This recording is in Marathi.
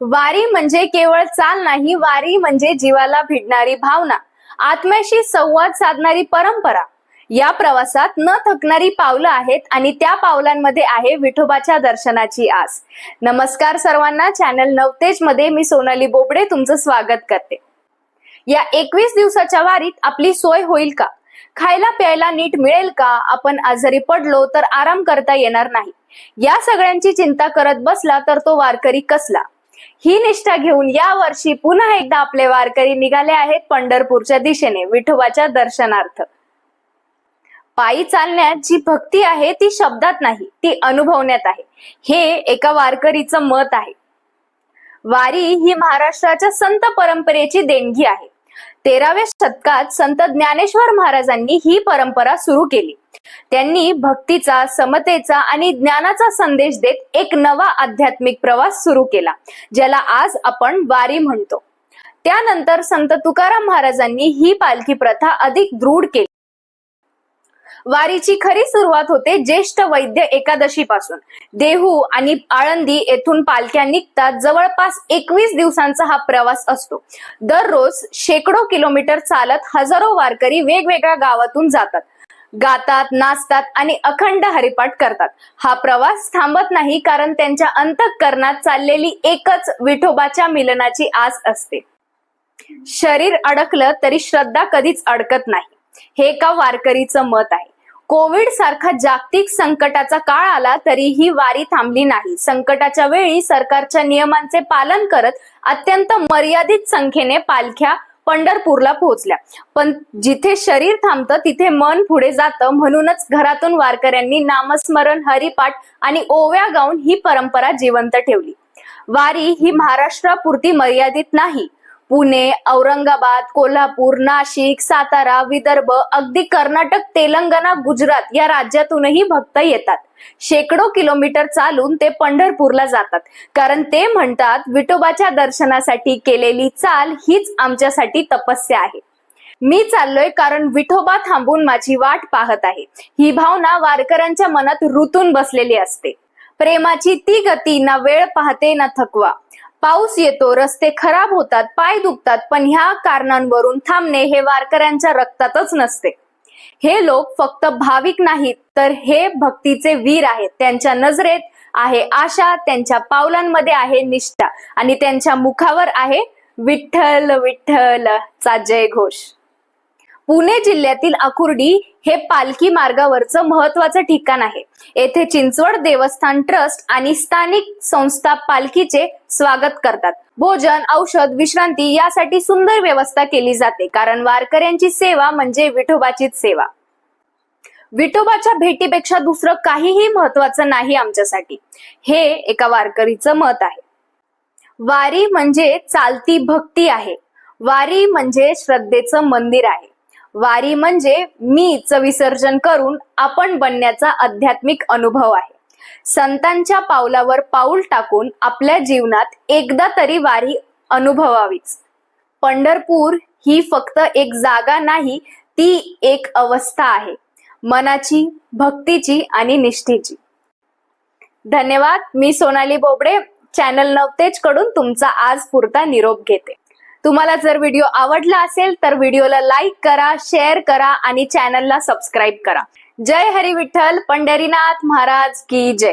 वारी म्हणजे केवळ चाल नाही वारी म्हणजे जीवाला भिडणारी भावना आत्म्याशी संवाद साधणारी परंपरा. या प्रवासात न थकणारी पावलं आहेत आणि त्या पावलांमध्ये आहे विठोबाच्या दर्शनाची आस. नमस्कार सर्वांना चॅनल नवतेजमध्ये मी सोनाली बोबडे तुमचं स्वागत करते. या एकवीस दिवसाच्या वारीत आपली सोय होईल का? खायला प्यायला नीट मिळेल का? आपण आजारी पडलो तर आराम करता येणार नाही. या सगळ्यांची चिंता करत बसला तर तो वारकरी कसला? ही निष्ठा घेऊन या वर्षी पुन्हा एकदा आपले वारकरी निघाले आहेत पंढरपूरच्या दिशेने विठोबाच्या दर्शनार्थ. पायी चालण्यात जी भक्ती आहे ती शब्दात नाही ती अनुभवण्यात आहे. हे एका वारकरीचं मत आहे. वारी ही महाराष्ट्राच्या संत परंपरेची देणगी आहे. तेराव्या शतकात संत ज्ञानेश्वर महाराजांनी ही परंपरा सुरू केली. त्यांनी भक्तीचा समतेचा आणि ज्ञानाचा संदेश देत एक नवा आध्यात्मिक प्रवास सुरू केला ज्याला आज आपण वारी म्हणतो. त्यानंतर संत तुकाराम महाराजांनी ही पालखी प्रथा अधिक दृढ केली. वारीची खरी सुरुवात होते ज्येष्ठ वैद्य एकादशी पासून देहू आणि आळंदी येथून पालख्या निघतात. जवळपास एकवीस दिवसांचा हा प्रवास असतो. दररोज शेकडो किलोमीटर चालत हजारो वारकरी वेगवेगळ्या गावातून जातात. गातात नाचतात आणि अखंड हरिपाठ करतात. हा प्रवास थांबत नाही कारण त्यांच्या अंतःकरणात चाललेली एकच विठोबाच्या मिलनाची आस असते. शरीर अडकलं तरी श्रद्धा कधीच अडकत नाही. हे एका वारकरीचं मत आहे. कोविड सारखा जागतिक संकटाचा काळ आला तरी ही वारी थांबली नाही. संकटाच्या वेळी सरकारच्या नियमांचे पालन करत अत्यंत मर्यादित संख्येने पालख्या पंढरपूरला पोहोचल्या. पण जिथे शरीर थांबतं तिथे मन पुढे जातं म्हणूनच घरातून वारकऱ्यांनी नामस्मरण हरिपाठ आणि ओव्या गाऊन ही परंपरा जिवंत ठेवली. वारी ही महाराष्ट्रापुरती मर्यादित नाही. पुणे औरंगाबाद कोल्हापूर नाशिक सातारा विदर्भ अगदी कर्नाटक तेलंगणा गुजरात या राज्यातूनही भक्त येतात. शेकडो किलोमीटर चालून ते पंढरपूरला जातात. कारण ते म्हणतात विठोबाच्या दर्शनासाठी केलेली चाल हीच आमच्यासाठी तपस्या आहे. मी चाललोय कारण विठोबा थांबून माझी वाट पाहत आहे. ही भावना वारकऱ्यांच्या मनात रुतून बसलेली असते. प्रेमाची ती गती ना वेळ पाहते ना थकवा. पाऊस येतो रस्ते खराब होतात पाय दुखतात पण ह्या कारणांवरून थांबणे हे वारकऱ्यांच्या रक्तातच नसते. हे लोक फक्त भाविक नाहीत तर हे भक्तीचे वीर आहेत. त्यांच्या नजरेत आहे आशा त्यांच्या पावलांमध्ये आहे निष्ठा आणि त्यांच्या मुखावर आहे विठ्ठल विठ्ठल चा जय घोष. पुणे जिल्ह्यातील अकुर्डी हे पालखी मार्गावरचं महत्वाचं ठिकाण आहे. येथे चिंचवड देवस्थान ट्रस्ट आणि स्थानिक संस्था पालखीचे स्वागत करतात. भोजन औषध विश्रांती यासाठी सुंदर व्यवस्था केली जाते. कारण वारकऱ्यांची सेवा म्हणजे विठोबाचीच सेवा. विठोबाच्या भेटीपेक्षा दुसरं काहीही महत्वाचं नाही आमच्यासाठी. हे एका वारकरीचं मत आहे. वारी म्हणजे चालती भक्ती आहे. वारी म्हणजे श्रद्धेचं मंदिर आहे. वारी म्हणजे मीच विसर्जन करून आपण बनण्याचा आध्यात्मिक अनुभव आहे. संतांच्या पावलावर पाऊल टाकून आपल्या जीवनात एकदा तरी वारी अनुभवावीच. पंढरपूर ही फक्त एक जागा नाही ती एक अवस्था आहे. मनाची भक्तीची आणि निष्ठेची. धन्यवाद मी सोनाली बोबडे. चॅनल नवतेजकडून तुमचा आज पुरता निरोप घेते. तुम्हाला जर व्हिडिओ आवडला असेल तर व्हिडिओला लाईक करा शेअर करा आणि चॅनलला सबस्क्राईब करा. जय हरी विठ्ठल पंढरीनाथ महाराज की जय.